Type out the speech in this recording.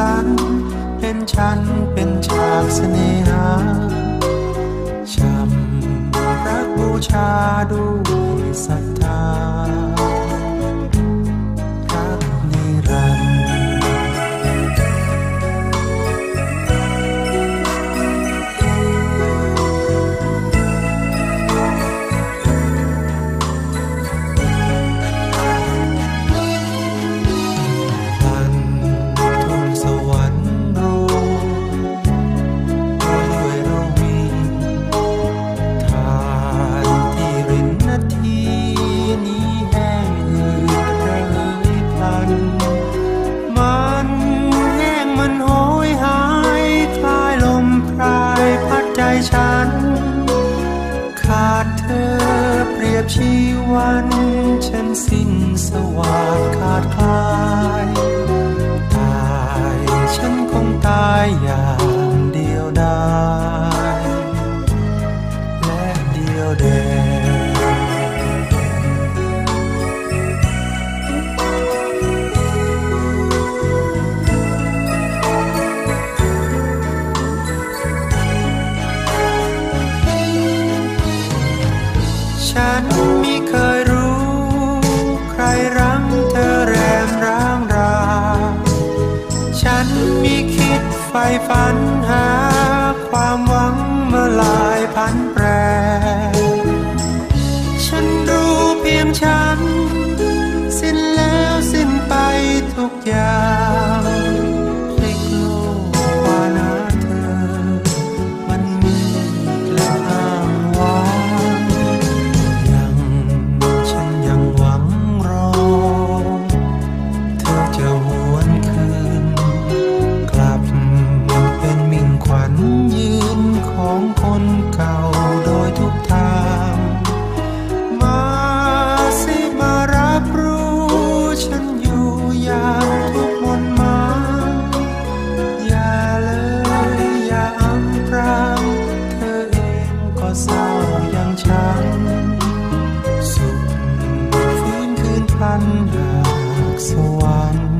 รรเป็นฉันเป็นฉากเสน่หาช้ำรักบูชาด้วยศ เธอเปรียบชีวัน ฉันสิ้นสวาดขาดคลาย ฉันไม่เคยรู้ ใครรั้งเธอแรมร้างรา ฉันมีคิดไฟฝันหา ความหวังเมื่อลายพันแปร ฉันอยากสวรรค์